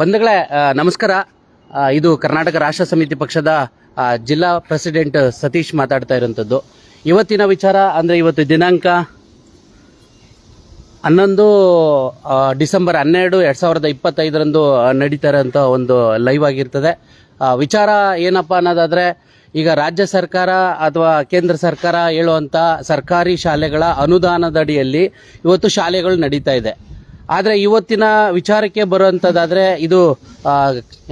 ಬಂಧುಗಳೇ ನಮಸ್ಕಾರ. ಇದು ಕರ್ನಾಟಕ ರಾಷ್ಟ್ರ ಸಮಿತಿ ಪಕ್ಷದ ಜಿಲ್ಲಾ ಪ್ರೆಸಿಡೆಂಟ್ ಸತೀಶ್ ಮಾತಾಡ್ತಾ ಇರುವಂಥದ್ದು ಇವತ್ತಿನ ವಿಚಾರ ಅಂದರೆ ಇವತ್ತು ದಿನಾಂಕ ಹನ್ನೊಂದು ಡಿಸೆಂಬರ್ ಹನ್ನೆರಡು ಎರಡು ಸಾವಿರದ ಇಪ್ಪತ್ತೈದರಂದು ನಡೀತಾ ಇರೋಂಥ ಒಂದು ಲೈವ್ ಆಗಿರ್ತದೆ. ವಿಚಾರ ಏನಪ್ಪ ಅನ್ನೋದಾದರೆ, ಈಗ ರಾಜ್ಯ ಸರ್ಕಾರ ಅಥವಾ ಕೇಂದ್ರ ಸರ್ಕಾರ ಹೇಳುವಂಥ ಸರ್ಕಾರಿ ಶಾಲೆಗಳ ಅನುದಾನದಡಿಯಲ್ಲಿ ಇವತ್ತು ಶಾಲೆಗಳು ನಡೀತಾ ಇದೆ. ಆದರೆ ಇವತ್ತಿನ ವಿಚಾರಕ್ಕೆ ಬರುವಂಥದ್ದಾದರೆ ಇದು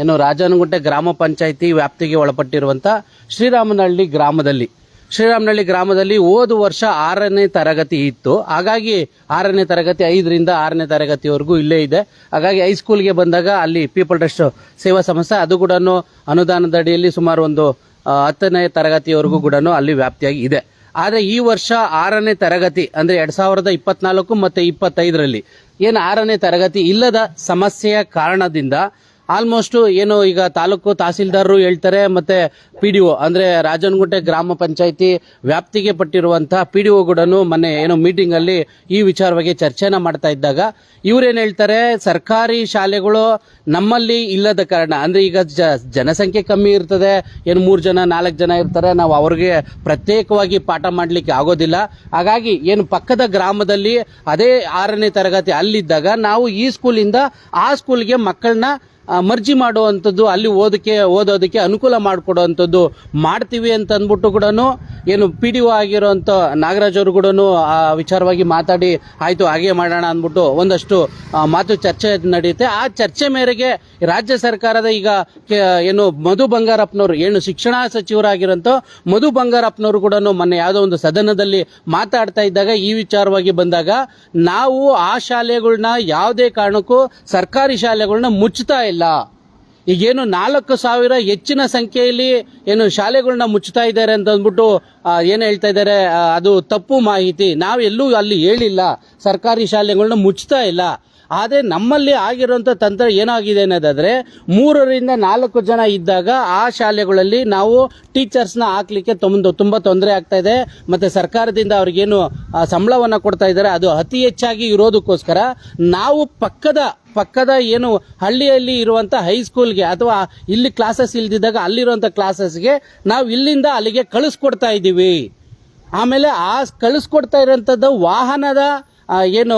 ಏನು ರಾಜನಗುಂಟೆ ಗ್ರಾಮ ಪಂಚಾಯಿತಿ ವ್ಯಾಪ್ತಿಗೆ ಒಳಪಟ್ಟಿರುವಂಥ ಶ್ರೀರಾಮನಹಳ್ಳಿ ಗ್ರಾಮದಲ್ಲಿ. ಶ್ರೀರಾಮನಹಳ್ಳಿ ಗ್ರಾಮದಲ್ಲಿ ಹೋದ ವರ್ಷ ಆರನೇ ತರಗತಿ ಇತ್ತು. ಹಾಗಾಗಿ ಆರನೇ ತರಗತಿ, ಐದರಿಂದ ಆರನೇ ತರಗತಿವರೆಗೂ ಇಲ್ಲೇ ಇದೆ. ಹಾಗಾಗಿ ಹೈಸ್ಕೂಲ್ಗೆ ಬಂದಾಗ ಅಲ್ಲಿ ಪೀಪಲ್ ಟ್ರಸ್ಟ್ ಸೇವಾ ಸಂಸ್ಥೆ, ಅದು ಕೂಡ ಅನುದಾನದ ಅಡಿಯಲ್ಲಿ ಸುಮಾರು ಒಂದು ಹತ್ತನೇ ತರಗತಿವರೆಗೂ ಕೂಡ ಅಲ್ಲಿ ವ್ಯಾಪ್ತಿಯಾಗಿ ಇದೆ. ಆದರೆ ಈ ವರ್ಷ ಆರನೇ ತರಗತಿ, ಅಂದರೆ ಎರಡು ಸಾವಿರದ ಇಪ್ಪತ್ನಾಲ್ಕು ಮತ್ತು ಇಪ್ಪತ್ತೈದರಲ್ಲಿ ಏನು ಆರನೇ ತರಗತಿ ಇಲ್ಲದ ಸಮಸ್ಯೆಯ ಕಾರಣದಿಂದ ಆಲ್ಮೋಸ್ಟ್ ಏನು ಈಗ ತಾಲೂಕು ತಹಸೀಲ್ದಾರರು ಹೇಳ್ತಾರೆ, ಮತ್ತೆ ಪಿ ಡಿ ಒ ಅಂದರೆ ರಾಜನಗುಂಟೆ ಗ್ರಾಮ ಪಂಚಾಯಿತಿ ವ್ಯಾಪ್ತಿಗೆ ಪಟ್ಟಿರುವಂತಹ ಪಿ ಡಿ ಕೂಡ ಮೊನ್ನೆ ಏನೋ ಮೀಟಿಂಗಲ್ಲಿ ಈ ವಿಚಾರವಾಗಿ ಚರ್ಚೆನ ಮಾಡ್ತಾ ಇದ್ದಾಗ ಇವರೇನು ಹೇಳ್ತಾರೆ, ಸರ್ಕಾರಿ ಶಾಲೆಗಳು ನಮ್ಮಲ್ಲಿ ಇಲ್ಲದ ಕಾರಣ, ಅಂದರೆ ಈಗ ಜನಸಂಖ್ಯೆ ಕಮ್ಮಿ ಇರ್ತದೆ, ಏನು ಮೂರು ಜನ, ನಾಲ್ಕು ಜನ ಇರ್ತಾರೆ, ನಾವು ಅವ್ರಿಗೆ ಪ್ರತ್ಯೇಕವಾಗಿ ಪಾಠ ಮಾಡಲಿಕ್ಕೆ ಆಗೋದಿಲ್ಲ. ಹಾಗಾಗಿ ಏನು ಪಕ್ಕದ ಗ್ರಾಮದಲ್ಲಿ ಅದೇ ಆರನೇ ತರಗತಿ ಅಲ್ಲಿದ್ದಾಗ ನಾವು ಈ ಸ್ಕೂಲಿಂದ ಆ ಸ್ಕೂಲ್ಗೆ ಮಕ್ಕಳನ್ನ ಮರ್ಜಿ ಮಾಡುವಂಥದ್ದು, ಅಲ್ಲಿ ಓದಕ್ಕೆ, ಓದೋದಕ್ಕೆ ಅನುಕೂಲ ಮಾಡಿಕೊಡುವಂಥದ್ದು ಮಾಡ್ತೀವಿ ಅಂತ ಅಂದ್ಬಿಟ್ಟು ಕೂಡ ಏನು ಪಿ ಡಿ ಒ ಆಗಿರೋಂಥ ನಾಗರಾಜ್ ಅವರು ಕೂಡ ಆ ವಿಚಾರವಾಗಿ ಮಾತಾಡಿ, ಆಯಿತು, ಹಾಗೆ ಮಾಡೋಣ ಅಂದ್ಬಿಟ್ಟು ಒಂದಷ್ಟು ಮಾತು ಚರ್ಚೆ ನಡೆಯುತ್ತೆ. ಆ ಚರ್ಚೆ ಮೇರೆಗೆ ರಾಜ್ಯ ಸರ್ಕಾರದ ಈಗ ಏನು ಮಧು ಬಂಗಾರಪ್ಪನವರು, ಏನು ಶಿಕ್ಷಣ ಸಚಿವರಾಗಿರೋಂಥ ಮಧು ಬಂಗಾರಪ್ಪನವರು ಕೂಡ ಮೊನ್ನೆ ಯಾವುದೋ ಒಂದು ಸದನದಲ್ಲಿ ಮಾತಾಡ್ತಾ ಇದ್ದಾಗ ಈ ವಿಚಾರವಾಗಿ ಬಂದಾಗ, ನಾವು ಆ ಶಾಲೆಗಳನ್ನ ಯಾವುದೇ ಕಾರಣಕ್ಕೂ ಸರ್ಕಾರಿ ಶಾಲೆಗಳನ್ನ ಮುಚ್ಚುತ್ತಾ ಇಲ್ಲ. ಈಗೇನು ನಾಲ್ಕು ಸಾವಿರ ಹೆಚ್ಚಿನ ಸಂಖ್ಯೆಯಲ್ಲಿ ಏನು ಶಾಲೆಗಳನ್ನ ಮುಚ್ಚುತ್ತಾ ಇದ್ದಾರೆ ಅಂತ ಅಂದ್ಬಿಟ್ಟು ಏನು ಹೇಳ್ತಾ ಇದ್ದಾರೆ ಅದು ತಪ್ಪು ಮಾಹಿತಿ. ನಾವು ಎಲ್ಲೂ ಅಲ್ಲಿ ಹೇಳಿಲ್ಲ. ಸರ್ಕಾರಿ ಶಾಲೆಗಳನ್ನ ಮುಚ್ತಾ ಇಲ್ಲ. ಆದರೆ ನಮ್ಮಲ್ಲಿ ಆಗಿರುವಂಥ ತಂತ್ರ ಏನಾಗಿದೆ ಅನ್ನೋದಾದರೆ ಮೂರರಿಂದ ನಾಲ್ಕು ಜನ ಇದ್ದಾಗ ಆ ಶಾಲೆಗಳಲ್ಲಿ ನಾವು ಟೀಚರ್ಸ್ನ ಹಾಕ್ಲಿಕ್ಕೆ ತುಂಬ ತುಂಬ ತೊಂದರೆ ಆಗ್ತಾ ಇದೆ. ಮತ್ತೆ ಸರ್ಕಾರದಿಂದ ಅವ್ರಿಗೇನು ಸಂಬಳವನ್ನು ಕೊಡ್ತಾ ಇದ್ದಾರೆ. ಅದು ಅತಿ ಹೆಚ್ಚಾಗಿ ಇರೋದಕ್ಕೋಸ್ಕರ ನಾವು ಪಕ್ಕದ ಪಕ್ಕದ ಏನು ಹಳ್ಳಿಯಲ್ಲಿ ಇರುವಂತ ಹೈಸ್ಕೂಲ್ಗೆ ಅಥವಾ ಇಲ್ಲಿ ಕ್ಲಾಸಸ್ ಇಲ್ದಿದ್ದಾಗ ಅಲ್ಲಿರುವಂಥ ಕ್ಲಾಸಸ್ಗೆ ನಾವು ಇಲ್ಲಿಂದ ಅಲ್ಲಿಗೆ ಕಳಿಸ್ಕೊಡ್ತಾ ಇದ್ದೀವಿ. ಆಮೇಲೆ ಆ ಕಳಿಸ್ಕೊಡ್ತಾ ಇರೋಂಥದ್ದು ವಾಹನದ ಏನು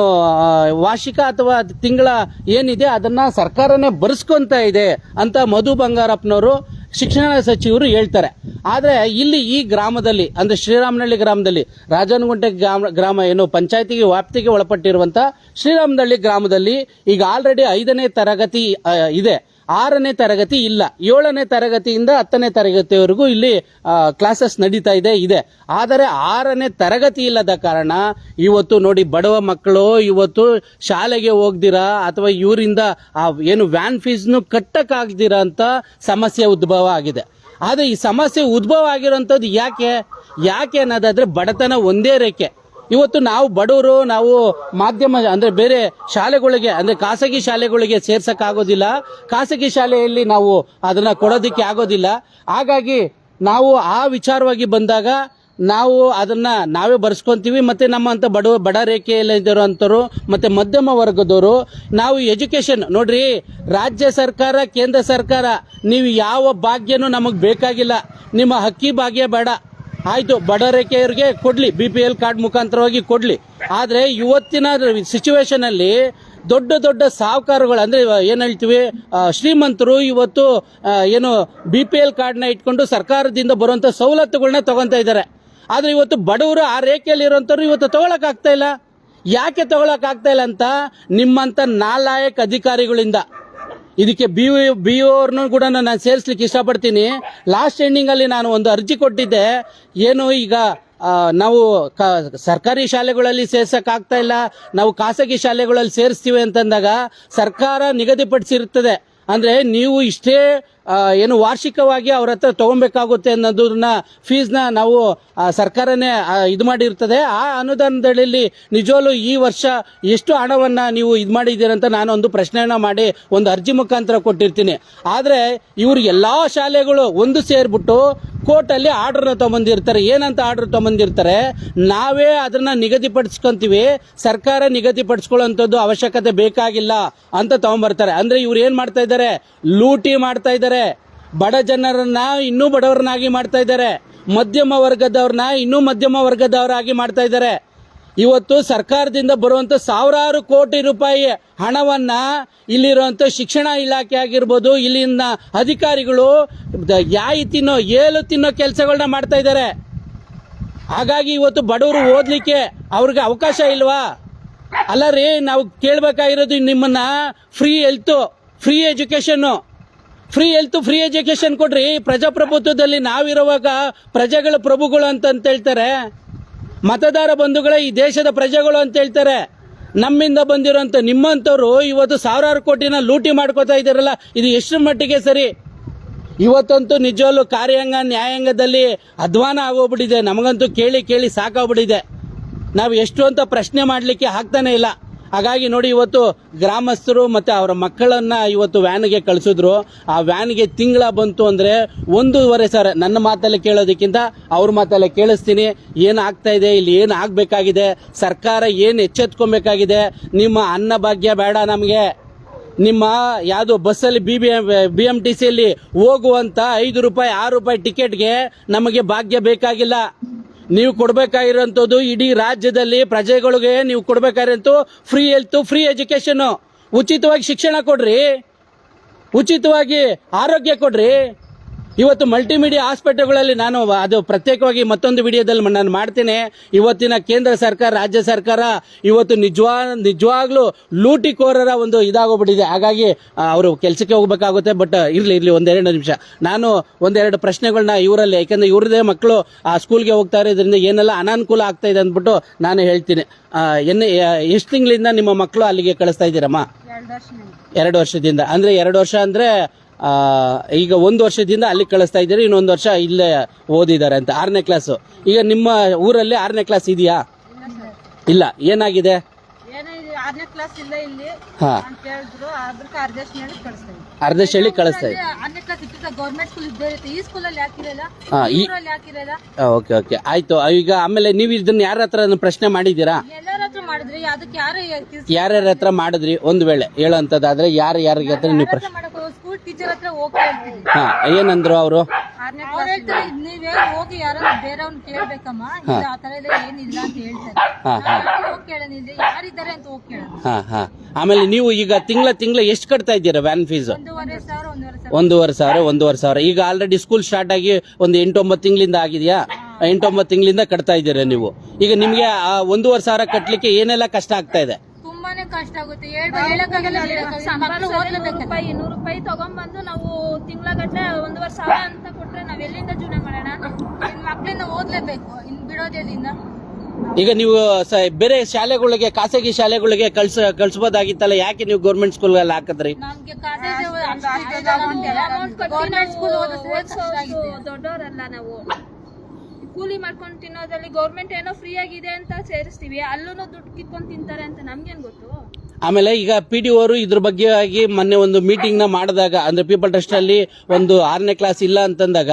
ವಾರ್ಷಿಕ ಅಥವಾ ತಿಂಗಳ ಏನಿದೆ ಅದನ್ನ ಸರ್ಕಾರನೇ ಬರೆಸ್ಕೊತಾ ಇದೆ ಅಂತ ಮಧು ಬಂಗಾರಪ್ಪನವರು ಶಿಕ್ಷಣ ಸಚಿವರು ಹೇಳ್ತಾರೆ. ಆದರೆ ಇಲ್ಲಿ ಈ ಗ್ರಾಮದಲ್ಲಿ, ಅಂದ್ರೆ ಶ್ರೀರಾಮನಹಳ್ಳಿ ಗ್ರಾಮದಲ್ಲಿ, ರಾಜನಗುಂಟೆ ಗ್ರಾಮ ಗ್ರಾಮ ಏನು, ಪಂಚಾಯತಿಗೆ ವ್ಯಾಪ್ತಿಗೆ ಒಳಪಟ್ಟಿರುವಂತ ಶ್ರೀರಾಮನಹಳ್ಳಿ ಗ್ರಾಮದಲ್ಲಿ ಈಗ ಆಲ್ರೆಡಿ ಐದನೇ ತರಗತಿ ಇದೆ. ಆರನೇ ತರಗತಿ ಇಲ್ಲ. ಏಳನೇ ತರಗತಿಯಿಂದ ಹತ್ತನೇ ತರಗತಿವರೆಗೂ ಇಲ್ಲಿ ಕ್ಲಾಸಸ್ ನಡೀತಾ ಇದೆ ಇದೆ. ಆದರೆ ಆರನೇ ತರಗತಿ ಇಲ್ಲದ ಕಾರಣ ಇವತ್ತು ನೋಡಿ ಬಡವ ಮಕ್ಕಳು, ಇವತ್ತು ಶಾಲೆಗೆ ಹೋಗ್ದಿರಾ ಅಥವಾ ಇವರಿಂದ, ಆ, ಏನು ವ್ಯಾನ್ ಫೀಸ್ನು ಕಟ್ಟಕ್ಕಾಗ್ದಿರ ಅಂತ ಸಮಸ್ಯೆ ಉದ್ಭವ ಆಗಿದೆ. ಆದರೆ ಈ ಸಮಸ್ಯೆ ಉದ್ಭವ ಆಗಿರೋಂಥದ್ದು ಯಾಕೆ? ಯಾಕೆ ಅನ್ನೋದಾದರೆ ಬಡತನ ಒಂದೇ ರೇಖೆ. ಇವತ್ತು ನಾವು ಬಡವರು, ನಾವು ಮಾಧ್ಯಮ, ಅಂದ್ರೆ ಬೇರೆ ಶಾಲೆಗಳಿಗೆ, ಅಂದ್ರೆ ಖಾಸಗಿ ಶಾಲೆಗಳಿಗೆ ಸೇರ್ಸಕ್ ಆಗೋದಿಲ್ಲ ಖಾಸಗಿ ಶಾಲೆಯಲ್ಲಿ ನಾವು ಅದನ್ನ ಕೊಡೋದಿಕ್ಕೆ ಆಗೋದಿಲ್ಲ. ಹಾಗಾಗಿ ನಾವು ಆ ವಿಚಾರವಾಗಿ ಬಂದಾಗ ನಾವು ಅದನ್ನ ನಾವೇ ಬರ್ಸ್ಕೊಂತೀವಿ. ಮತ್ತೆ ನಮ್ಮಂತ ಬಡ ಬಡ ರೇಖೆಯಲ್ಲಿ ಇರುವಂತರು ಮತ್ತೆ ಮಧ್ಯಮ ವರ್ಗದವರು, ನಾವು ಎಜುಕೇಶನ್ ನೋಡ್ರಿ, ರಾಜ್ಯ ಸರ್ಕಾರ, ಕೇಂದ್ರ ಸರ್ಕಾರ, ನೀವು ಯಾವ ಭಾಗ್ಯನೂ ನಮಗೆ ಬೇಕಾಗಿಲ್ಲ. ನಿಮ್ಮ ಹಕ್ಕಿ ಭಾಗ್ಯ ಬೇಡ. ಆಯ್ತು ಬಡ ರೇಖೆಯವರಿಗೆ ಕೊಡ್ಲಿ ಬಿ ಪಿ ಎಲ್ ಕಾರ್ಡ್ ಮುಖಾಂತರವಾಗಿ ಕೊಡ್ಲಿ. ಆದ್ರೆ ಇವತ್ತಿನ ಸಿಚುವೇಶನ್ ಅಲ್ಲಿ ದೊಡ್ಡ ದೊಡ್ಡ ಸಾಹುಕಾರಗಳು, ಅಂದ್ರೆ ಏನ್ ಹೇಳ್ತೀವಿ ಶ್ರೀಮಂತರು ಇವತ್ತು ಏನು ಬಿ ಪಿ ಎಲ್ ಕಾರ್ಡ್ನ ಇಟ್ಕೊಂಡು ಸರ್ಕಾರದಿಂದ ಬರುವಂತ ಸವಲತ್ತುಗಳನ್ನ ತಗೊಂತ ಇದ್ದಾರೆ. ಆದ್ರೆ ಇವತ್ತು ಬಡವರು ಆ ರೇಖೆಯಲ್ಲಿ ಇರುವಂತವ್ರು ಇವತ್ತು ತಗೊಳಕ್ ಆಗ್ತಾ ಇಲ್ಲ. ಯಾಕೆ ತಗೊಳಕ್ ಆಗ್ತಾ ಇಲ್ಲ ಅಂತ? ನಿಮ್ಮಂತ ನಾಲಾಯಕ್ ಅಧಿಕಾರಿಗಳಿಂದ. ಇದಕ್ಕೆ ಬಿ ಬಿ ಅವ್ರನ್ನೂ ಕೂಡ ನಾನು ಸೇರಿಸ್ಲಿಕ್ಕೆ ಇಷ್ಟಪಡ್ತೀನಿ. ಲಾಸ್ಟ್ ಎಂಡಿಂಗ್ ಅಲ್ಲಿ ನಾನು ಒಂದು ಅರ್ಜಿ ಕೊಟ್ಟಿದ್ದೆ. ಏನು ಈಗ ನಾವು ಸರ್ಕಾರಿ ಶಾಲೆಗಳಲ್ಲಿ ಸೇರ್ಸಕ್ ಆಗ್ತಾ ಇಲ್ಲ. ನಾವು ಖಾಸಗಿ ಶಾಲೆಗಳಲ್ಲಿ ಸೇರಿಸ್ತೀವಿ ಅಂತಂದಾಗ ಸರ್ಕಾರ ನಿಗದಿಪಡಿಸಿರುತ್ತದೆ. ಅಂದ್ರೆ ನೀವು ಇಷ್ಟೇ ಏನು ವಾರ್ಷಿಕವಾಗಿ ಅವ್ರ ಹತ್ರ ತಗೊಬೇಕಾಗುತ್ತೆ ಅನ್ನೋದನ್ನ ಫೀಸ್ನ ನಾವು ಸರ್ಕಾರನೇ ಇದು ಮಾಡಿರ್ತದೆ. ಆ ಅನುದಾನದಲ್ಲಿ ನಿಜವಾಗ್ಲು ಈ ವರ್ಷ ಎಷ್ಟು ಹಣವನ್ನ ನೀವು ಇದು ಮಾಡಿದ್ದೀರಂತ ನಾನು ಒಂದು ಪ್ರಶ್ನೆಯನ್ನ ಮಾಡಿ ಒಂದು ಅರ್ಜಿ ಮುಖಾಂತರ ಕೊಟ್ಟಿರ್ತೀನಿ. ಆದರೆ ಇವರು ಎಲ್ಲ ಶಾಲೆಗಳು ಒಂದು ಸೇರ್ಬಿಟ್ಟು ಕೋರ್ಟಲ್ಲಿ ಆರ್ಡರ್ನ ತಗೊಂಬಂದಿರ್ತಾರೆ. ಏನಂತ ಆರ್ಡರ್ ತಗೊಂಬಂದಿರ್ತಾರೆ? ನಾವೇ ಅದನ್ನ ನಿಗದಿಪಡಿಸ್ಕೊಂತೀವಿ. ಸರ್ಕಾರ ನಿಗದಿಪಡಿಸ್ಕೊಳ್ಳೋಂಥದ್ದು ಅವಶ್ಯಕತೆ ಬೇಕಾಗಿಲ್ಲ ಅಂತ ತಗೊಂಬರ್ತಾರೆ. ಅಂದ್ರೆ ಇವ್ರು ಏನು ಮಾಡ್ತಾ ಇದ್ದಾರೆ? ಲೂಟಿ ಮಾಡ್ತಾ ಇದ್ದಾರೆ. ಬಡ ಜನರನ್ನ ಇನ್ನೂ ಬಡವರನ್ನಾಗಿ ಮಾಡ್ತಾ ಇದ್ದಾರೆ. ಮಧ್ಯಮ ವರ್ಗದವ್ರನ್ನ ಇನ್ನೂ ಮಧ್ಯಮ ವರ್ಗದವರಾಗಿ ಮಾಡ್ತಾ ಇದ್ದಾರೆ. ಇವತ್ತು ಸರ್ಕಾರದಿಂದ ಬರುವಂತ ಸಾವಿರಾರು ಕೋಟಿ ರೂಪಾಯಿ ಹಣವನ್ನ ಇಲ್ಲಿರುವಂಥ ಶಿಕ್ಷಣ ಇಲಾಖೆ ಆಗಿರ್ಬೋದು, ಇಲ್ಲಿನ ಅಧಿಕಾರಿಗಳು ಯಾಯಿ ತಿನ್ನೋ, ಏಲು ತಿನ್ನೋ ಕೆಲಸಗಳನ್ನ ಮಾಡ್ತಾ ಇದ್ದಾರೆ. ಹಾಗಾಗಿ ಇವತ್ತು ಬಡವರು ಓದಲಿಕ್ಕೆ ಅವ್ರಿಗೆ ಅವಕಾಶ ಇಲ್ವಾ? ಅಲ್ಲ ರೀ ನಾವು ಕೇಳಬೇಕಾಗಿರೋದು ನಿಮ್ಮನ್ನ free health free education free health free education ಕೊಡ್ರಿ. ಪ್ರಜಾಪ್ರಭುತ್ವದಲ್ಲಿ ನಾವಿರುವಾಗ ಪ್ರಜೆಗಳ ಪ್ರಭುಗಳು ಅಂತ ಹೇಳ್ತಾರೆ. ಮತದಾರ ಬಂಧುಗಳೇ, ಈ ದೇಶದ ಪ್ರಜೆಗಳು ಅಂತ ಹೇಳ್ತಾರೆ. ನಮ್ಮಿಂದ ಬಂದಿರೋಂಥ ನಿಮ್ಮಂಥವ್ರು ಇವತ್ತು ಸಾವಿರಾರು ಕೋಟಿನ ಲೂಟಿ ಮಾಡ್ಕೋತಾ ಇದ್ದಾರಲ್ಲ, ಇದು ಎಷ್ಟು ಮಟ್ಟಿಗೆ ಸರಿ? ಇವತ್ತಂತೂ ನಿಜವಲ್ಲೂ ಕಾರ್ಯಾಂಗ, ನ್ಯಾಯಾಂಗದಲ್ಲಿ ಅಧ್ವಾನ ಆಗೋಗ್ಬಿಟ್ಟಿದೆ. ನಮಗಂತೂ ಕೇಳಿ ಕೇಳಿ ಸಾಕಾಗ್ಬಿಟ್ಟಿದೆ. ನಾವು ಎಷ್ಟು ಅಂತ ಪ್ರಶ್ನೆ ಮಾಡಲಿಕ್ಕೆ ಆಗ್ತಾನೆ ಇಲ್ಲ. ಹಾಗಾಗಿ ನೋಡಿ ಇವತ್ತು ಗ್ರಾಮಸ್ಥರು ಮತ್ತೆ ಅವರ ಮಕ್ಕಳನ್ನ ಇವತ್ತು ವ್ಯಾನ್ಗೆ ಕಳಿಸಿದ್ರು. ಆ ವ್ಯಾನ್ಗೆ ತಿಂಗಳ ಬಂತು ಅಂದ್ರೆ ಒಂದೂವರೆ ಸಾವಿರ ನನ್ನ ಮಾತಲ್ಲಿ ಕೇಳೋದಕ್ಕಿಂತ ಅವ್ರ ಮಾತಲ್ಲೇ ಕೇಳಿಸ್ತೀನಿ. ಏನು ಆಗ್ತಾ ಇದೆ? ಇಲ್ಲಿ ಏನು ಆಗ್ಬೇಕಾಗಿದೆ? ಸರ್ಕಾರ ಏನು ಎಚ್ಚೆತ್ಕೊಬೇಕಾಗಿದೆ? ನಿಮ್ಮ ಅನ್ನ ಭಾಗ್ಯ ಬೇಡ ನಮಗೆ. ನಿಮ್ಮ ಯಾವುದು ಬಸ್ಸಲ್ಲಿ B B B M T ಸಿಯಲ್ಲಿ ಹೋಗುವಂತ ಐದು ರೂಪಾಯಿ, ಆರು ರೂಪಾಯಿ ಟಿಕೆಟ್ಗೆ ನಮಗೆ ಭಾಗ್ಯ ಬೇಕಾಗಿಲ್ಲ. ನೀವು ಕೊಡ್ಬೇಕಾಗಿರೋದು ಇಡೀ ರಾಜ್ಯದಲ್ಲಿ ಪ್ರಜೆಗಳಿಗೆ ನೀವು ಕೊಡ್ಬೇಕಾಗಿರೋ ಫ್ರೀ ಹೆಲ್ತ್ ಫ್ರೀ ಎಜುಕೇಶನ್ ಉಚಿತವಾಗಿ ಶಿಕ್ಷಣ ಕೊಡ್ರಿ. ಉಚಿತವಾಗಿ ಆರೋಗ್ಯ ಕೊಡ್ರಿ. ಇವತ್ತು ಮಲ್ಟಿಮೀಡಿಯಾ ಆಸ್ಪತ್ರೆಗಳಲ್ಲಿ ನಾನು ಅದು ಪ್ರತ್ಯೇಕವಾಗಿ ಮತ್ತೊಂದು ವಿಡಿಯೋದಲ್ಲಿ ನಾನು ಮಾಡ್ತೇನೆ. ಇವತ್ತಿನ ಕೇಂದ್ರ ಸರ್ಕಾರ ರಾಜ್ಯ ಸರ್ಕಾರ ಇವತ್ತು ನಿಜವಾ ನಿಜವಾಗ್ಲೂ ಲೂಟಿಕೋರರ ಒಂದು ಇದಾಗೋಗ್ಬಿಟ್ಟಿದೆ. ಹಾಗಾಗಿ ಅವರು ಕೆಲಸಕ್ಕೆ ಹೋಗ್ಬೇಕಾಗುತ್ತೆ ಬಟ್ ಇರ್ಲಿ ಇರ್ಲಿ ಒಂದೆರಡು ನಿಮಿಷ. ನಾನು ಒಂದೆರಡು ಪ್ರಶ್ನೆಗಳನ್ನ ಇವರಲ್ಲಿ ಯಾಕಂದ್ರೆ ಇವ್ರದೇ ಮಕ್ಕಳು ಆ ಸ್ಕೂಲ್ಗೆ ಹೋಗ್ತಾ ಇದರಿಂದ ಏನೆಲ್ಲ ಅನಾನುಕೂಲ ಆಗ್ತಾ ಇದೆ ಅಂದ್ಬಿಟ್ಟು ನಾನು ಹೇಳ್ತೀನಿ. ಎನ್ನ ಎಷ್ಟು ತಿಂಗಳಿಂದ ನಿಮ್ಮ ಮಕ್ಕಳು ಅಲ್ಲಿಗೆ ಕಳಿಸ್ತಾ ಇದ್ದೀರಮ್ಮ? ಎರಡು ವರ್ಷ ಎರಡು ವರ್ಷದಿಂದ. ಅಂದ್ರೆ ಎರಡು ವರ್ಷ ಅಂದ್ರೆ ಈಗ ಒಂದು ವರ್ಷದಿಂದ ಅಲ್ಲಿ ಕಳಿಸ್ತಾ ಇದ್ದಾರೆ ಇನ್ನೊಂದು ವರ್ಷ ಇಲ್ಲೇ ಓದಿದ್ದಾರೆ ಅಂತ. ಆರನೇ ಕ್ಲಾಸು ಈಗ ನಿಮ್ಮ ಊರಲ್ಲಿ ಆರನೇ ಕ್ಲಾಸ್ ಇದೆಯಾ? ಇಲ್ಲ. ಏನಾಗಿದೆ? ಅರ್ಧ ಕಳಿಸ್ತಾ ಓಕೆ ಓಕೆ. ಆಯ್ತು. ಈಗ ಆಮೇಲೆ ನೀವು ಇದನ್ನ ಯಾರ ಹತ್ರ ಪ್ರಶ್ನೆ ಮಾಡಿದ್ದೀರಾ? ಯಾರ್ಯಾರ ಹತ್ರ ಮಾಡಿದ್ರಿ? ಒಂದ್ ವೇಳೆ ಹೇಳೋಂಥದ್ದಾದ್ರೆ ಯಾರು ಯಾರಿಗೆ ಹತ್ರ ನೀವು ಪ್ರಶ್ನೆ ಟೀಚರ್ ಹತ್ರ ಹೋಗ್ತಾ ಹೇಳ್ತೀವಿ ಹಾ ಏನಂದ್ರು ಅವರು? ಕ್ಲಾಸ್ ಹೇಳ್ತಾರೆ ನೀವೇ ಹೋಗಿ ಯಾರನ್ನ ಬೇರೆಯವ್ನ ಕೇಳ್ಬೇಕಮ್ಮ ಇಲ್ಲ ಆ ತರ ಎಲ್ಲ ಏನಿಲ್ಲ ಅಂತ ಹೇಳ್ತಾರೆ. ಹಾ, ಹಾ. ನಾವ್ ಹೋಗಿ ಕೇಳೋದಿಲ್ಲ ಯಾರಿದ್ದಾರೆ ಅಂತ ಹೋಗಿ ಕೇಳೋದು. ಹಾ ಹಾ. ಆಮೇಲೆ ನೀವು ಈಗ ತಿಂಗಳ ತಿಂಗಳ ಎಷ್ಟು ಕಟ್ತಾ ಇದ್ದೀರಾ ವ್ಯಾನ್ ಫೀಸ್ ಒಂದೂವರೆ ಸಾವಿರ ಒಂದೂವರೆ ಸಾವಿರ. ಒಂದೂವರೆ ಸಾವಿರ ಒಂದೂವರೆ ಸಾವಿರ. ಈಗ ಆಲ್ರೆಡಿ ಸ್ಕೂಲ್ ಸ್ಟಾರ್ಟ್ ಆಗಿ ಒಂದು ಎಂಟೊಂಬತ್ತು ತಿಂಗಳಿಂದ ಆಗಿದೆಯಾ? ಎಂಟೊಂಬತ್ತು ತಿಂಗಳಿಂದ ಕಟ್ತಾ ಇದ್ದೀರಾ ನೀವು? ಈಗ ನಿಮಗೆ ಆ ಒಂದೂವರೆ ಸಾವಿರ ಕಟ್ಟಲಿಕ್ಕೆ ಏನೆಲ್ಲ ಕಷ್ಟ ಆಗ್ತಾ ಇದೆ? ಕಷ್ಟ ಆಗುತ್ತೆ ರೂಪಾಯಿ ಇನ್ನೂರು ರೂಪಾಯಿ ತಗೊಂಡ್ಬಂದು ನಾವು ತಿಂಗಳ ಗಟ್ಟಲೆ ಒಂದೂವರೆ ಸಾವಿರ ಅಂತ ಕೊಟ್ರೆ ನಾವ್ ಎಲ್ಲಿಂದ ಜೀವನ ಮಾಡೋಣ ಮಕ್ಕಳಿಂದ ಮಕ್ಳಿಂದ ಓದ್ಲೇಬೇಕು ಇನ್ ಬಿಡೋದೇದಿಂದ ಈಗ ನೀವು ಸ- ಬೇರೆ ಶಾಲೆಗಳಿಗೆ ಖಾಸಗಿ ಶಾಲೆಗಳಿಗೆ ಕಳ್ಸ ಕಳ್ಸಬಹುದಾಗಿತ್ತಲ್ಲ ಯಾಕೆ ನೀವು ಗೌರ್ಮೆಂಟ್ ಸ್ಕೂಲ್ ಅಲ್ಲಿ ಹಾಕದ್ರಿ ದೊಡ್ಡವರಲ್ಲ ನಾವು ಕೂಲಿ ಮಾಡ್ಕೊಂಡು ತಿನ್ನೋದ್ರಲ್ಲಿ ಗೌರ್ಮೆಂಟ್ ಏನೋ ಫ್ರೀ ಆಗಿದೆ ಅಂತ ಸೇರಿಸ್ತೀವಿ ಅಲ್ಲೂ ದುಡ್ಡು ಕಿತ್ಕೊಂಡು ತಿಂತಾರೆ ಅಂತ ನಮ್ಗೇನ್ ಗೊತ್ತು? ಆಮೇಲೆ ಈಗ ಪಿ ಡಿ ಅವರು ಇದ್ರ ಬಗ್ಗೆ ಆಗಿ ಮೊನ್ನೆ ಒಂದು ಮೀಟಿಂಗ್ನ ಮಾಡಿದಾಗ ಅಂದ್ರೆ ಪೀಪಲ್ ಟ್ರಸ್ಟ್ ಅಲ್ಲಿ ಒಂದು ಆರನೇ ಕ್ಲಾಸ್ ಇಲ್ಲ ಅಂತಂದಾಗ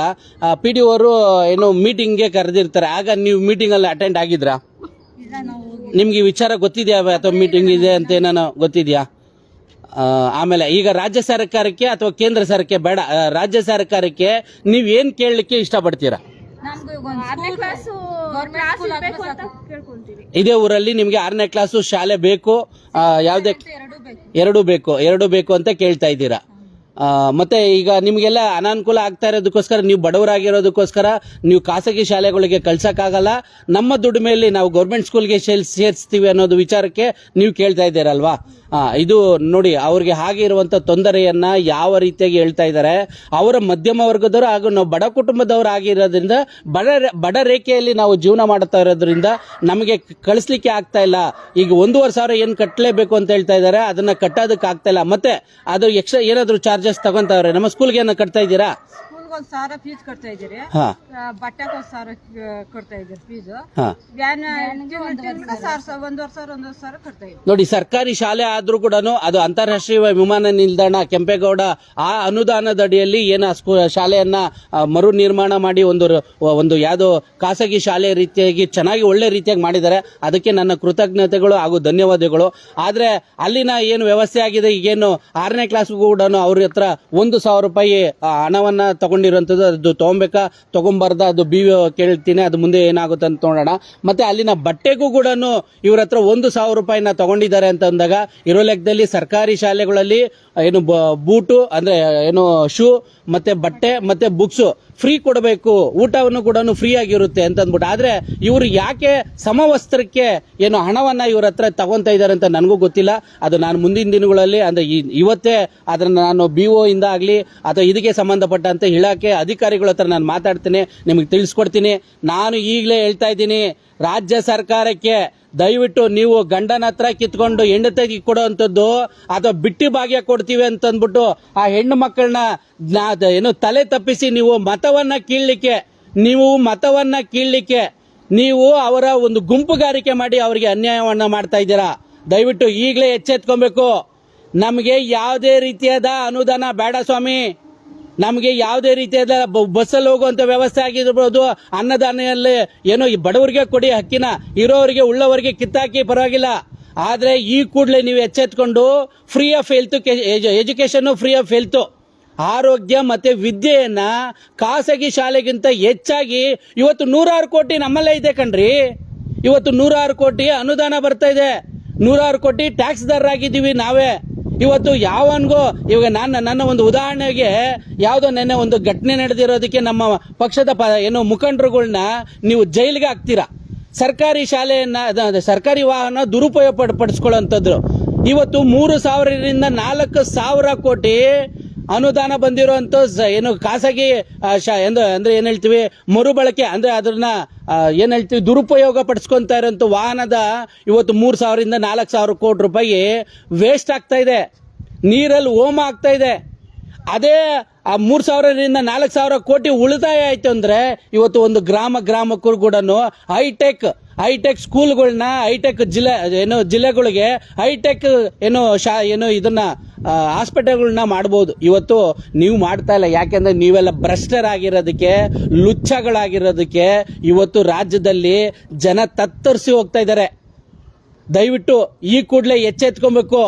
ಪಿ ಡಿ ಅವರು ಏನು ಮೀಟಿಂಗ್ಗೆ ಕರೆದಿರ್ತಾರೆ. ಆಗ ನೀವು ಮೀಟಿಂಗ್ ಅಲ್ಲಿ ಅಟೆಂಡ್ ಆಗಿದ್ರಾ? ನಿಮ್ಗೆ ಈ ವಿಚಾರ ಗೊತ್ತಿದೆಯಾ ಅಥವಾ ಮೀಟಿಂಗ್ ಇದೆ ಅಂತ ಏನಾನ ಗೊತ್ತಿದೆಯಾ? ಆಮೇಲೆ ಈಗ ರಾಜ್ಯ ಸರ್ಕಾರಕ್ಕೆ ಅಥವಾ ಕೇಂದ್ರ ಸರ್ಕಾರಕ್ಕೆ ಬೇಡ ರಾಜ್ಯ ಸರ್ಕಾರಕ್ಕೆ ನೀವು ಏನು ಕೇಳಲಿಕ್ಕೆ ಇಷ್ಟಪಡ್ತೀರಾ? ಇದೇ ಊರಲ್ಲಿ ನಿಮ್ಗೆ ಆರನೇ ಕ್ಲಾಸು ಶಾಲೆ ಬೇಕು ಯಾವುದೇ ಎರಡು ಬೇಕು. ಎರಡು ಬೇಕು ಎರಡು ಬೇಕು ಅಂತ ಕೇಳ್ತಾ ಇದ್ದೀರಾ. ಮತ್ತೆ ಈಗ ನಿಮಗೆಲ್ಲ ಅನಾನುಕೂಲ ಆಗ್ತಾ ಇರೋದಕ್ಕೋಸ್ಕರ, ನೀವು ಬಡವರಾಗಿರೋದಕ್ಕೋಸ್ಕರ, ನೀವು ಖಾಸಗಿ ಶಾಲೆಗಳಿಗೆ ಕಳ್ಸಕ್ಕಾಗಲ್ಲ. ನಮ್ಮ ದುಡ್ಡು ಮೇಲೆ ನಾವು ಗೌರ್ಮೆಂಟ್ ಸ್ಕೂಲ್ಗೆ ಸೇರಿಸ್ತೀವಿ ಅನ್ನೋದು ವಿಚಾರಕ್ಕೆ ನೀವು ಕೇಳ್ತಾ ಇದ್ದೀರಲ್ವಾ? ಇದು ನೋಡಿ, ಅವ್ರಿಗೆ ಹಾಗೆ ಇರುವಂತ ತೊಂದರೆಯನ್ನ ಯಾವ ರೀತಿಯಾಗಿ ಹೇಳ್ತಾ ಇದ್ದಾರೆ, ಅವರ ಮಧ್ಯಮ ವರ್ಗದವರು ಹಾಗೂ ನಾವು ಬಡ ಕುಟುಂಬದವರು ಆಗಿರೋದ್ರಿಂದ, ಬಡ ಬಡ ರೇಖೆಯಲ್ಲಿ ನಾವು ಜೀವನ ಮಾಡ್ತಾ ಇರೋದ್ರಿಂದ ನಮಗೆ ಕಳಿಸ್ಲಿಕ್ಕೆ ಆಗ್ತಾ ಇಲ್ಲ. ಈಗ ಒಂದೂವರೆ ಸಾವಿರ ಏನು ಕಟ್ಟಲೇಬೇಕು ಅಂತ ಹೇಳ್ತಾ ಇದ್ದಾರೆ, ಅದನ್ನ ಕಟ್ಟೋದಕ್ಕೆ ಆಗ್ತಾ ಇಲ್ಲ. ಮತ್ತೆ ಅದು ಎಕ್ಸ್ಟ್ರಾ ಏನಾದರೂ ಚಾರ್ಜಸ್ ತಗೊಂತಾವ್ರೆ. ನಮ್ಮ ಸ್ಕೂಲ್ಗೆ ಏನೋ ಕಟ್ತಾ ಇದ್ದೀರಾ? ಒಂದ್ ಸಾವಿರ ಫೀಸ್ ಕೊಡ್ತಾ ಇದ್ದೀರಿ. ಹಾ. ಬಟ್ಟೆಗೆ ಒಂದ್ ಸಾವಿರ ಕೊಡ್ತಾ ಇದ್ದೀರಿ ಫೀಸ್ ಹಾ. ವ್ಯಾನ್ ತಿಂಗ್ಳಿಗೆ ಸಾವಿರ ಸಾವಿರ ಒಂದೂವರೆ ಸಾವಿರ ಒಂದೂವರೆ ಸಾವಿರ ಕೊಡ್ತಾ ಇದ್ದೀರಿ. ನೋಡಿ ಸರ್ಕಾರಿ ಶಾಲೆ ಆದ್ರೂ ಕೂಡ ಅದು ಅಂತಾರಾಷ್ಟ್ರೀಯ ವಿಮಾನ ನಿಲ್ದಾಣ ಕೆಂಪೇಗೌಡ ಆ ಅನುದಾನದ ಅಡಿಯಲ್ಲಿ ಏನ ಸ್ಕೂ ಶಾಲೆಯನ್ನ ಆ, ಮರು ನಿರ್ಮಾಣ ಮಾಡಿ ಒಂದು ರ- ಒಂದು ಯಾವುದೋ ಖಾಸಗಿ ಶಾಲೆ ರೀತಿಯಾಗಿ ಚೆನ್ನಾಗಿ ಒಳ್ಳೆ ರೀತಿಯಾಗಿ ಮಾಡಿದ್ದಾರೆ. ಅದಕ್ಕೆ ನನ್ನ ಕೃತಜ್ಞತೆಗಳು ಹಾಗೂ ಧನ್ಯವಾದಗಳು. ಆದ್ರೆ ಅಲ್ಲಿನ ಏನು ವ್ಯವಸ್ಥೆ ಆಗಿದೆ ಈಗೇನು ಆರನೇ ಕ್ಲಾಸ್ ಕೂಡ ಅವ್ರ ಹತ್ರ ಒಂದು ಸಾವಿರ ರೂಪಾಯಿ ಆ, ಹಣವನ್ನ ತಗೊಂಡಿರುವಂತದ್ದು, ಅದು ತಗೊಬೇಕಾ, ತಗೊಂಬಾರ್ದ, ಅದು ಬಿ ಕೇಳ್ತೀನಿ, ಅದು ಮುಂದೆ ಏನಾಗುತ್ತೆ ಅಂತ ನೋಡೋಣ. ಮತ್ತೆ ಅಲ್ಲಿನ ಬಟ್ಟೆಗೂ ಕೂಡ ಇವ್ರ ಹತ್ರ ಒಂದು ಸಾವಿರ ರೂಪಾಯಿನ ತಗೊಂಡಿದ್ದಾರೆ ಅಂತ ಅಂದಾಗ, ಇರೋ ಲೆಕ್ಕದಲ್ಲಿ ಸರ್ಕಾರಿ ಶಾಲೆಗಳಲ್ಲಿ ಏನು ಬೂಟು, ಅಂದ್ರೆ ಏನು ಶೂ, ಮತ್ತೆ ಬಟ್ಟೆ, ಮತ್ತೆ ಬುಕ್ಸ್ ಫ್ರೀ ಕೊಡಬೇಕು. ಊಟವನ್ನು ಕೂಡ ಫ್ರೀ ಆಗಿರುತ್ತೆ ಅಂತ ಅಂದ್ಬಿಟ್ಟು. ಆದ್ರೆ ಇವರು ಯಾಕೆ ಸಮವಸ್ತ್ರಕ್ಕೆ ಏನು ಹಣವನ್ನ ಇವ್ರ ಹತ್ರ ತಗೊಂತ ಇದ್ದಾರೆ ಅಂತ ನನಗೂ ಗೊತ್ತಿಲ್ಲ. ಅದು ನಾನು ಮುಂದಿನ ದಿನಗಳಲ್ಲಿ, ಅಂದ್ರೆ ಇವತ್ತೇ ಅದನ್ನ ನಾನು ಬಿ ಒ ಇಂದ ಆಗ್ಲಿ ಅಥವಾ ಇದಕ್ಕೆ ಸಂಬಂಧಪಟ್ಟಂತೆ ಇಲಾಖೆ ಅಧಿಕಾರಿಗಳ ಹತ್ರ ನಾನು ಮಾತಾಡ್ತೀನಿ, ನಿಮಗೆ ತಿಳಿಸ್ಕೊಡ್ತೀನಿ. ನಾನು ಈಗಲೇ ಹೇಳ್ತಾ ಇದ್ದೀನಿ, ರಾಜ್ಯ ಸರ್ಕಾರಕ್ಕೆ ದಯವಿಟ್ಟು ನೀವು ಗಂಡನ ಹತ್ರ ಕಿತ್ಕೊಂಡು ಹೆಂಡತಿಗೆ ಕೊಡುವಂಥದ್ದು ಅಥವಾ ಬಿಟ್ಟಿ ಭಾಗ್ಯ ಕೊಡ್ತೀವಿ ಅಂತಂದ್ಬಿಟ್ಟು ಆ ಹೆಣ್ಣು ಮಕ್ಕಳನ್ನ ಏನು ತಲೆ ತಪ್ಪಿಸಿ ನೀವು ಮತವನ್ನ ಕೀಳಲಿಕ್ಕೆ, ನೀವು ಮತವನ್ನ ಕೀಳಲಿಕ್ಕೆ, ನೀವು ಅವರ ಒಂದು ಗುಂಪುಗಾರಿಕೆ ಮಾಡಿ ಅವರಿಗೆ ಅನ್ಯಾಯವನ್ನ ಮಾಡ್ತಾ ಇದ್ದೀರಾ? ದಯವಿಟ್ಟು ಈಗಲೇ ಎಚ್ಚೆತ್ಕೊಬೇಕು. ನಮಗೆ ಯಾವುದೇ ರೀತಿಯಾದ ಅನುದಾನ ಬೇಡ ಸ್ವಾಮಿ. ನಮಗೆ ಯಾವುದೇ ರೀತಿಯಾದ ಬಸ್ಸಲ್ಲಿ ಹೋಗುವಂಥ ವ್ಯವಸ್ಥೆ ಆಗಿರ್ಬೋದು ಅನ್ನದಾನೆಯಲ್ಲಿ ಏನೋ ಬಡವರಿಗೆ ಕೊಡಿ ಹಕ್ಕಿನ ಇರೋವರಿಗೆ ಉಳ್ಳವರಿಗೆ ಕಿತ್ತಾಕಿ ಪರವಾಗಿಲ್ಲ. ಆದರೆ ಈ ಕೂಡಲೇ ನೀವು ಎಚ್ಚೆತ್ಕೊಂಡು free of health education free of health ಆರೋಗ್ಯ ಮತ್ತೆ ವಿದ್ಯೆಯನ್ನ ಖಾಸಗಿ ಶಾಲೆಗಿಂತ ಹೆಚ್ಚಾಗಿ ಇವತ್ತು ನೂರಾರು ಕೋಟಿ ನಮ್ಮಲ್ಲೇ ಇದೆ ಕಣ್ರಿ. ಇವತ್ತು ನೂರಾರು ಕೋಟಿ ಅನುದಾನ ಬರ್ತಾ ಇದೆ. ನೂರಾರು ಕೋಟಿ ಟ್ಯಾಕ್ಸ್ ಆಗಿದ್ದೀವಿ ನಾವೇ. ಇವತ್ತು ಯಾವನ್ಗೋ ಇವಾಗ ನಾನು ನನ್ನ ಒಂದು ಉದಾಹರಣೆಗೆ ಯಾವುದೋ ನೆನ್ನೆ ಒಂದು ಘಟನೆ ನಡೆದಿರೋದಕ್ಕೆ ನಮ್ಮ ಪಕ್ಷದ ಪ ಏನು ಮುಖಂಡರುಗಳನ್ನ ನೀವು ಜೈಲಿಗೆ ಹಾಕ್ತೀರಾ? ಸರ್ಕಾರಿ ಶಾಲೆಯನ್ನ ಸರ್ಕಾರಿ ವಾಹನ ದುರುಪಯೋಗ ಪಡ್ ಪಡಿಸ್ಕೊಳ್ಳೋಂಥದ್ದು. ಇವತ್ತು ಮೂರು ಸಾವಿರದಿಂದ ನಾಲ್ಕು ಸಾವಿರ ಕೋಟಿ ಅನುದಾನ ಬಂದಿರುವಂತ ಏನು ಖಾಸಗಿ ಎಂದು- ಅಂದ್ರೆ ಏನ್ ಹೇಳ್ತೀವಿ, ಮರುಬಳಕೆ, ಅಂದ್ರೆ ಅದನ್ನ ಏನು ಹೇಳ್ತೀವಿ, ದುರುಪಯೋಗ ಪಡಿಸ್ಕೊಂತ ಇರೋಂಥ ವಾಹನದ ಇವತ್ತು ಮೂರು ಸಾವಿರದಿಂದ ನಾಲ್ಕು ಸಾವಿರ ಕೋಟಿ ರೂಪಾಯಿ ವೇಸ್ಟ್ ಆಗ್ತಾ ಇದೆ. ನೀರಲ್ಲಿ ಹೋಮ ಆಗ್ತಾ ಇದೆ. ಅದೇ ಆ ಮೂರ್ ಸಾವಿರದಿಂದ ನಾಲ್ಕು ಸಾವಿರ ಕೋಟಿ ಉಳಿತಾಯ ಆಯ್ತು ಅಂದ್ರೆ ಇವತ್ತು ಒಂದು ಗ್ರಾಮ ಗ್ರಾಮಕ್ಕೂ ಕೂಡ ಹೈಟೆಕ್ ಹೈಟೆಕ್ ಸ್ಕೂಲ್ಗಳನ್ನ ಹೈಟೆಕ್ ಜಿಲ್ಲೆ, ಏನು ಜಿಲ್ಲೆಗಳಿಗೆ ಹೈಟೆಕ್ ಏನು ಶಾ, ಏನು ಇದನ್ನ ಹಾಸ್ಪಿಟಲ್ಗಳನ್ನ ಮಾಡ್ಬೋದು. ಇವತ್ತು ನೀವು ಮಾಡ್ತಾ ಇಲ್ಲ. ಯಾಕೆಂದ್ರೆ ನೀವೆಲ್ಲ ಭ್ರಷ್ಟರಾಗಿರೋದಕ್ಕೆ, ಲುಚ್ಛಗಳಾಗಿರೋದಕ್ಕೆ ಇವತ್ತು ರಾಜ್ಯದಲ್ಲಿ ಜನ ತತ್ತರಿಸಿ ಹೋಗ್ತಾ ಇದ್ದಾರೆ. ದಯವಿಟ್ಟು ಈ ಕೂಡಲೇ ಎಚ್ಚೆತ್ಕೊಬೇಕು.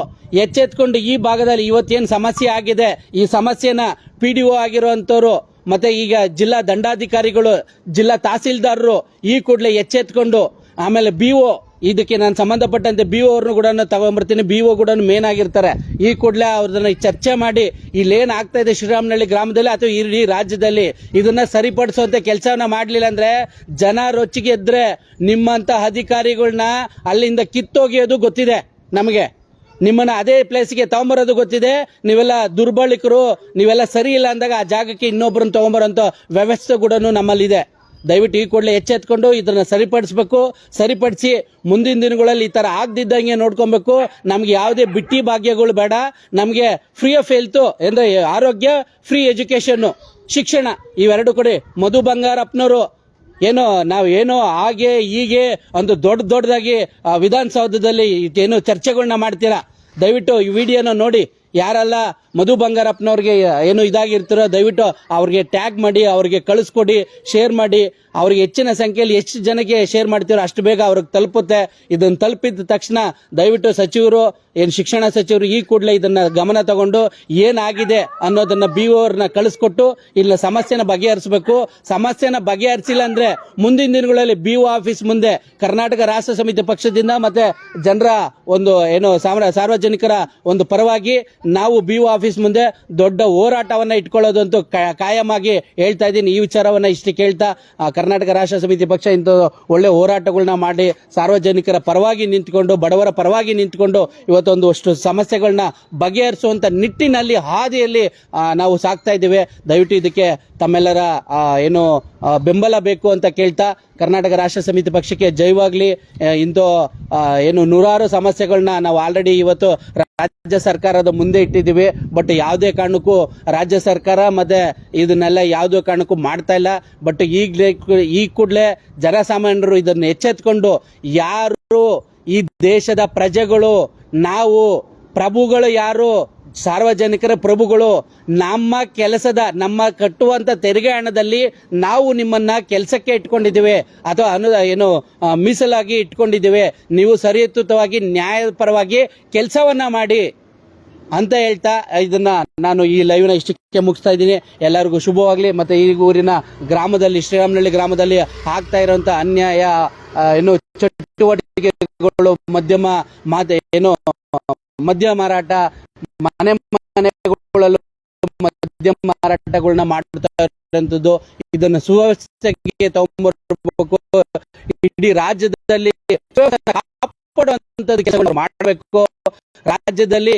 ಎಚ್ಚೆತ್ಕೊಂಡು ಈ ಭಾಗದಲ್ಲಿ ಇವತ್ತೇನು ಸಮಸ್ಯೆ ಆಗಿದೆ, ಈ ಸಮಸ್ಯೆನ ಪಿ ಡಿ ಒ ಆಗಿರುವಂಥವ್ರು, ಮತ್ತೆ ಈಗ ಜಿಲ್ಲಾ ದಂಡಾಧಿಕಾರಿಗಳು, ಜಿಲ್ಲಾ ತಹಸೀಲ್ದಾರರು ಈ ಕೂಡಲೇ ಎಚ್ಚೆತ್ಕೊಂಡು, ಆಮೇಲೆ ಬಿ ಒ ಇದಕ್ಕೆ ನಾನು ಸಂಬಂಧಪಟ್ಟಂತೆ ಬಿ ಅವ್ರನ್ನು ಕೂಡ ತಗೊಂಡ್ಬರ್ತೀನಿ ಬಿ ಓ ಕೂಡ ಮೇನ್ ಆಗಿರ್ತಾರೆ. ಈ ಕೂಡಲೇ ಅವ್ರದನ್ನ ಚರ್ಚೆ ಮಾಡಿ ಇಲ್ಲೇನು ಆಗ್ತಾ ಇದೆ ಶ್ರೀರಾಮನಹಳ್ಳಿ ಗ್ರಾಮದಲ್ಲಿ ಅಥವಾ ಇಡೀ ರಾಜ್ಯದಲ್ಲಿ ಇದನ್ನ ಸರಿಪಡಿಸುವಂತ ಕೆಲಸವನ್ನ ಮಾಡ್ಲಿಲ್ಲ ಅಂದ್ರೆ ಜನ ರೊಚ್ಚಿಗೆ ಎದ್ರೆ ನಿಮ್ಮಂತ ಅಧಿಕಾರಿಗಳನ್ನ ಅಲ್ಲಿಂದ ಕಿತ್ತೋಗಿಯೋದು ಗೊತ್ತಿದೆ ನಮಗೆ. ನಿಮ್ಮನ್ನ ಅದೇ ಪ್ಲೇಸ್ಗೆ ತಗೊಂಬರೋದು ಗೊತ್ತಿದೆ. ನೀವೆಲ್ಲ ದುರ್ಬಳಿಕರು, ನೀವೆಲ್ಲ ಸರಿ ಇಲ್ಲ ಅಂದಾಗ ಆ ಜಾಗಕ್ಕೆ ಇನ್ನೊಬ್ಬರನ್ನ ತಗೊಂಬರೋಂಥ ವ್ಯವಸ್ಥೆ ಕೂಡ ನಮ್ಮಲ್ಲಿದೆ. ದಯವಿಟ್ಟು ಈ ಕೂಡಲೇ ಎಚ್ಚೆತ್ಕೊಂಡು ಇದನ್ನ ಸರಿಪಡಿಸ್ಬೇಕು. ಸರಿಪಡಿಸಿ ಮುಂದಿನ ದಿನಗಳಲ್ಲಿ ಈ ತರ ಆಗದಿದ್ದಂಗೆ ನೋಡ್ಕೊಬೇಕು. ನಮ್ಗೆ ಯಾವುದೇ ಬಿಟ್ಟಿ ಭಾಗ್ಯಗಳು ಬೇಡ. ನಮಗೆ ಫ್ರೀ ಆಫ್ ಹೆಲ್ತ್ ಅಂದ್ರೆ ಆರೋಗ್ಯ ಫ್ರೀ ಎಜುಕೇಶನ್ ಶಿಕ್ಷಣ ಇವೆರಡು ಕೊಡಿ ಮಧು ಬಂಗಾರಪ್ಪನವರು ಏನೋ ನಾವು ಏನೋ ಹಾಗೆ ಹೀಗೆ ಒಂದು ದೊಡ್ಡ ದೊಡ್ಡದಾಗಿ ವಿಧಾನಸೌಧದಲ್ಲಿ ಏನು ಚರ್ಚೆಗಳನ್ನ ಮಾಡ್ತೀರಾ? ದಯವಿಟ್ಟು ಈ ವಿಡಿಯೋನ ನೋಡಿ. ಯಾರೆಲ್ಲ ಮಧು ಬಂಗಾರಪ್ಪನವ್ರಿಗೆ ಏನು ಇದಾಗಿರ್ತಾರೋ ದಯವಿಟ್ಟು ಅವ್ರಿಗೆ ಟ್ಯಾಗ್ ಮಾಡಿ ಅವ್ರಿಗೆ ಕಳಿಸ್ಕೊಡಿ ಶೇರ್ ಮಾಡಿ. ಅವ್ರಿಗೆ ಹೆಚ್ಚಿನ ಸಂಖ್ಯೆಯಲ್ಲಿ ಎಷ್ಟು ಜನಕ್ಕೆ ಶೇರ್ ಮಾಡ್ತೀರೋ ಅಷ್ಟು ಬೇಗ ಅವ್ರಿಗೆ ತಲುಪುತ್ತೆ. ಇದನ್ನು ತಲುಪಿದ ತಕ್ಷಣ ದಯವಿಟ್ಟು ಸಚಿವರು, ಏನು ಶಿಕ್ಷಣ ಸಚಿವರು ಈ ಕೂಡಲೇ ಇದನ್ನು ಗಮನ ತಗೊಂಡು ಏನಾಗಿದೆ ಅನ್ನೋದನ್ನ ಬಿ ಓರ್ನ ಕಳಿಸ್ಕೊಟ್ಟು ಇಲ್ಲ ಸಮಸ್ಯೆನ ಬಗೆಹರಿಸಬೇಕು. ಸಮಸ್ಯೆನ ಬಗೆಹರಿಸಿಲ್ಲ ಅಂದರೆ ಮುಂದಿನ ದಿನಗಳಲ್ಲಿ ಬಿ ಒ ಆಫೀಸ್ ಮುಂದೆ ಕರ್ನಾಟಕ ರಾಷ್ಟ್ರ ಸಮಿತಿ ಪಕ್ಷದಿಂದ ಮತ್ತೆ ಜನರ ಒಂದು ಏನು ಸಾರ್ವಜನಿಕರ ಒಂದು ಪರವಾಗಿ ನಾವು ಬಿ ಒ ಆಫೀಸ್ ಮುಂದೆ ದೊಡ್ಡ ಹೋರಾಟವನ್ನು ಇಟ್ಕೊಳ್ಳೋದು ಅಂತೂ ಕಾಯಮಾಗಿ ಹೇಳ್ತಾ ಇದ್ದೀನಿ. ಈ ವಿಚಾರವನ್ನ ಇಷ್ಟು ಕೇಳ್ತಾ ಕರ್ನಾಟಕ ರಾಷ್ಟ್ರ ಸಮಿತಿ ಪಕ್ಷ ಇಂಥ ಒಳ್ಳೆ ಹೋರಾಟಗಳನ್ನ ಮಾಡಿ ಸಾರ್ವಜನಿಕರ ಪರವಾಗಿ ನಿಂತ್ಕೊಂಡು, ಬಡವರ ಪರವಾಗಿ ನಿಂತ್ಕೊಂಡು ಇವತ್ತೊಂದು ಅಷ್ಟು ಸಮಸ್ಯೆಗಳನ್ನ ಬಗೆಹರಿಸುವಂತ ನಿಟ್ಟಿನಲ್ಲಿ, ಹಾದಿಯಲ್ಲಿ ನಾವು ಸಾಕ್ತಾ ಇದ್ದೇವೆ. ದಯವಿಟ್ಟು ಇದಕ್ಕೆ ತಮ್ಮೆಲ್ಲರ ಏನು ಬೆಂಬಲ ಬೇಕು ಅಂತ ಕೇಳ್ತಾ ಕರ್ನಾಟಕ ರಾಷ್ಟ್ರ ಸಮಿತಿ ಪಕ್ಷಕ್ಕೆ ಜೈವಾಗ್ಲಿ ಇಂದು ಏನು ನೂರಾರು ಸಮಸ್ಯೆಗಳನ್ನ ನಾವು ಆಲ್ರೆಡಿ ಇವತ್ತು ರಾಜ್ಯ ಸರ್ಕಾರದ ಮುಂದೆ ಇಟ್ಟಿದ್ದೀವಿ. ಬಟ್ ಯಾವುದೇ ಕಾರಣಕ್ಕೂ ರಾಜ್ಯ ಸರ್ಕಾರ ಮತ್ತೆ ಇದನ್ನೆಲ್ಲ ಯಾವುದೇ ಕಾರಣಕ್ಕೂ ಮಾಡ್ತಾ ಇಲ್ಲ. ಬಟ್ ಈಗಲೇ ಈ ಕೂಡಲೇ ಜನಸಾಮಾನ್ಯರು ಇದನ್ನು ಎಚ್ಚೆತ್ಕೊಂಡು ಯಾರು ಈ ದೇಶದ ಪ್ರಜೆಗಳು, ನಾವು ಪ್ರಭುಗಳು ಯಾರು, ಸಾರ್ವಜನಿಕರ ಪ್ರಭುಗಳು, ನಮ್ಮ ಕೆಲಸದ, ನಮ್ಮ ಕಟ್ಟುವಂತ ತೆರಿಗೆ ಹಣದಲ್ಲಿ ನಾವು ನಿಮ್ಮನ್ನ ಕೆಲಸಕ್ಕೆ ಇಟ್ಕೊಂಡಿದ್ದೇವೆ, ಅಥವಾ ಅನು, ಏನು ಮೀಸಲಾಗಿ ಇಟ್ಕೊಂಡಿದ್ದೇವೆ, ನೀವು ಸರಿಯುತವಾಗಿ ನ್ಯಾಯಪರವಾಗಿ ಕೆಲಸವನ್ನ ಮಾಡಿ ಅಂತ ಹೇಳ್ತಾ ಇದನ್ನ ನಾನು ಈ ಲೈವ್ನ ಇಷ್ಟಕ್ಕೆ ಮುಗಿಸ್ತಾ ಇದ್ದೀನಿ. ಎಲ್ಲರಿಗೂ ಶುಭವಾಗಲಿ. ಮತ್ತೆ ಈ ಊರಿನ ಗ್ರಾಮದಲ್ಲಿ, ಶ್ರೀರಾಮನಹಳ್ಳಿ ಗ್ರಾಮದಲ್ಲಿ ಆಗ್ತಾ ಇರುವಂತ ಅನ್ಯಾಯ ಏನು ಚಟುವಟಿಕೆಗಳು, ಮಧ್ಯಮ ಮಾತೆ, ಏನು, ಮದ್ಯ ಮಾರಾಟ, ಮನೆ ಮನೆಗಳಲ್ಲೂ ಮದ್ಯ ಮಾರಾಟಗಳನ್ನ ಮಾಡ್ತಾ ಇರುವಂತದ್ದು, ಇದನ್ನ ಸುವ್ಯವಸ್ಥೆಗೆ ತಗೊಂಡ್ಬರ್ಬೇಕು. ಇಡೀ ರಾಜ್ಯದಲ್ಲಿ ಮಾಡಬೇಕು. ರಾಜ್ಯದಲ್ಲಿ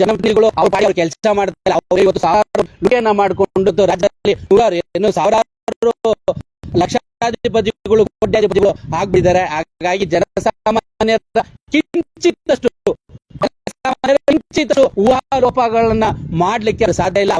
ಜನಪ್ರತಿನಿಧಿಗಳು ಅವ್ರ ಪಾಡಿ ಅವ್ರು ಕೆಲಸ ಮಾಡ್ತಾರೆ ಇವತ್ತು ಸಾವಿರಾರು ಲೂಟಿಯನ್ನ ಮಾಡಿಕೊಂಡು ರಾಜ್ಯದಲ್ಲಿ ನೂರಾರು ಏನು ಸಾವಿರಾರು ಲಕ್ಷಾಧಿಪತಿಗಳು, ಕೋಟ್ಯಾಧಿಪತಿಗಳು ಆಗ್ಬಿಟ್ಟಿದ್ದಾರೆ. ಹಾಗಾಗಿ ಜನಸಾಮಾನ್ಯರ ಕಿಂಚಿತ್ತಷ್ಟು ಕಿಂಚಿತ್ತಷ್ಟು ಊಹಾರೋಪಗಳನ್ನ ಮಾಡ್ಲಿಕ್ಕೆ ಸಾಧ್ಯ ಇಲ್ಲ.